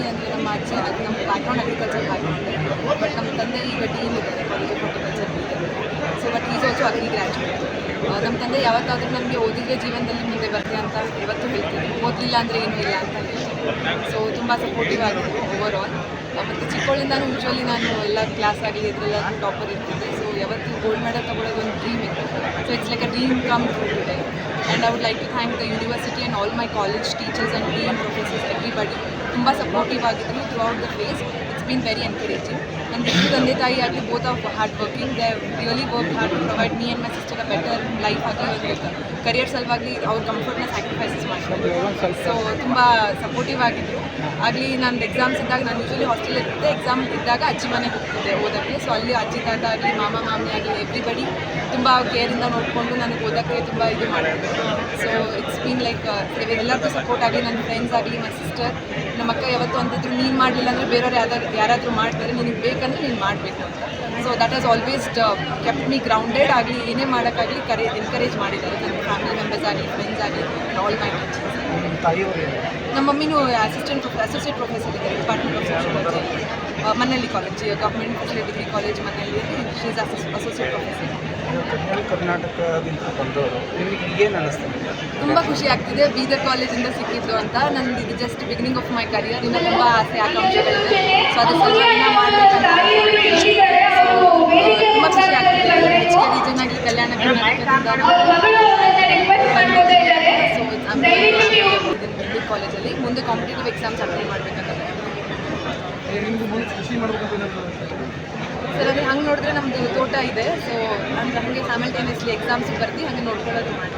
Family ಅಂದರೆ ನಮ್ಮ ಅಜ್ಜಿ ಅದು ನಮ್ಮ ಬ್ಯಾಕ್ಗ್ರೌಂಡ್ ಅಗ್ರಿಕಲ್ಚರ್ ಬ್ಯಾಕ್ಗ್ರೌಂಡ್ ಬಟ್ ನಮ್ಮ ತಂದೆ ಈಗ ಡೀನ್ ಇದ್ದಾರೆ college of horticulture so but is also agri ನಮ್ಮ ತಂದೆ ಯಾವತ್ತಾದರೂ ನಮಗೆ ಓದಿದ್ರೆ ಜೀವನದಲ್ಲಿ ಮುಂದೆ ಬರ್ತೀವಿ ಅಂತ ಇವತ್ತು ಹೇಳ್ತೀನಿ ಓದಲಿಲ್ಲ ಅಂದರೆ ಏನೂ ಇಲ್ಲ ಅಂತ ಸೊ ತುಂಬ ಸಪೋರ್ಟಿವ್ ಆಗಿದೆ ಓವರ್ ಆಲ್ ಮತ್ತು ಚಿಕ್ಕವಳಿಂದಾನು ಯೂಶ್ವಲಿ ನಾನು ಎಲ್ಲ ಕ್ಲಾಸ್ ಆಗಲಿ ಇದರಲ್ಲ ಟಾಪರ್ ಇರ್ತಿದ್ದೆ. ಸೊ ಯಾವತ್ತು ಗೋಲ್ಡ್ ಮೆಡಲ್ ತಗೊಳ್ಳೋದು ಒಂದು ಡ್ರೀಮ್ ಇತ್ತು. So it's like a dream come and I would like to thank the university and all my college teachers and dean professors everybody ತುಂಬ ಸಪೋರ್ಟಿವ್ ಆಗಿದ್ರು through out the face Been very encouraging ನನ್ನ ತಂದೆ ತಾಯಿ ಆಗಲಿ both of hard working they really work hard to provide me and my sister a better life ಆಗಲಿ career ಸಲುವಾಗಿ ಅವ್ರ ಕಂಫರ್ಟ್ನ ಸ್ಯಾಕ್ರಿಫೈಸಸ್ ಮಾಡ್ತಾರೆ ಸೊ ತುಂಬ ಸಪೋರ್ಟಿವ್ ಆಗಿದ್ದರು ಆಗಲಿ ನಾನು ಎಕ್ಸಾಮ್ಸ್ ಇದ್ದಾಗ ನಾನು ಯೂಶಲಿ ಹಾಸ್ಟೆಲ್ ಇರ್ತಿದ್ದೆ ಎಕ್ಸಾಮ್ ಇದ್ದಾಗ ಅಜ್ಜಿ ಮನೆಗೆ ಹೋಗ್ತಿದ್ದೆ ಓದೋಕ್ಕೆ. ಸೊ ಅಲ್ಲಿ ಅಜ್ಜಿ ತಾತ ಆಗಲಿ, ಮಾಮ, ಮಾಮಿ ಆಗಲಿ ಎವ್ರಿಬಡಿ ತುಂಬ ಕೇರಿಂದ ನೋಡಿಕೊಂಡು ನನಗೆ ಓದೋಕ್ಕೆ ತುಂಬ ಇದು ಮಾಡ್ತಿದ್ರು. ಸೊ ಇಟ್ಸ್ ಬೀನ್ ಲೈಕ್ ಎಲ್ಲರಿಗೂ ಸಪೋರ್ಟ್ ಆಗಲಿ ನನ್ನ ಫ್ರೆಂಡ್ಸ್ ಆಗಲಿ ಮೈ ಸಿಸ್ಟರ್ ನಮ್ಮ ಅಕ್ಕ ಅಂತಿದ್ರು ನೀನು ಮಾಡಲಿಲ್ಲ ಅಂದರೆ ಬೇರೆಯವ್ರು ಯಾವ್ದಾದ್ರು ಯಾರಾದರೂ ಮಾಡ್ತಾರೆ ನಿನಗೆ ಬೇಕಂದ್ರೆ ನೀನು ಮಾಡಬೇಕು ಅಂತ. So that has always kept me grounded ಆಗಲಿ ಏನೇ ಮಾಡೋಕ್ಕಾಗಲಿ ಕರೆ ಎನ್ಕರೇಜ್ ಮಾಡಿದ್ದಾರೆ ನನ್ನ ಫ್ಯಾಮಿಲಿ ಮೆಂಬರ್ಸ್ ಆಗಲಿ ಫ್ರೆಂಡ್ಸ್ ಆಗಲಿ ಆಲ್ ಮೈ ಟೀಚರ್ಸ್ ನಿಮ್ಮ ಮಮ್ಮಿನೂ ಅಸಿಸ್ಟೆಂಟ್ ಅಸೋಸಿಯೇಟ್ ಪ್ರೊಫೆಸರ್ ಇದ್ದಾರೆ ಡಿಪಾರ್ಟ್ಮೆಂಟ್ ಆಫ್ ಸೋಷಿಯಾಲಜಿ ಮನೆಯಲ್ಲಿ ಕಾಲೇಜ್ ಗೌರ್ಮೆಂಟ್ ಡಿಗ್ರಿ ಕಾಲೇಜ್ ಮನೆಯಲ್ಲಿ. ಶೀಸ್ ಅಸೋಸಿಯೇಟ್ ಪ್ರೊಫೆಸರ್ ನೀವು ಕಲ್ಯಾಣ ಕರ್ನಾಟಕದಿಂದ ಬಂದವರು ನಿಮಗೆ ಏನು ಅನ್ನಿಸ್ತದೆ ತುಂಬ ಖುಷಿ ಆಗ್ತಿದೆ. ಬೀದರ್ ಕಾಲೇಜಿಂದ ಸಿಕ್ಕಿದ್ದು ಅಂತ. ನಂದು ಇದು just beginning of my career ಇನ್ನು ತುಂಬ ಆಸೆ ಆಕಾಂಕ್ಷೆಗಳಿದೆ ಸೊ ಮಾಡಬೇಕಂತ ತುಂಬ ಖುಷಿ ಆಗ್ತಿದೆ. ಎಚ್ ಕೆ ರೀಜನ್ ಆಗಿ ಕಲ್ಯಾಣ ಕರ್ನಾಟಕದಿಂದ ಕಾಲೇಜಲ್ಲಿ ಮುಂದೆ ಕಾಂಪಿಟೇಟಿವ್ ಎಕ್ಸಾಮ್ಸ್ ಅಟೆಂಡ್ ಮಾಡಬೇಕಂತ ನಿಮ್ಗೆ ಮುಂದೆ ಕೃಷಿ ಮಾಡ್ಬೇಕಂತ ಸರ್ ಅದೇ ಹಂಗೆ ನೋಡಿದ್ರೆ ನಮ್ಮದು ತೋಟ ಇದೆ. ಸೊ ಅಂದ್ರೆ ಹಾಗೆ ಸ್ಯಾಮಲ್ಟೇನಿಯಸ್ಲಿ ಎಕ್ಸಾಮ್ಸ್ ಬರ್ದು ಹಾಗೆ ನೋಡ್ಕೊಳ್ಳೋದು ಮಾಡಿ.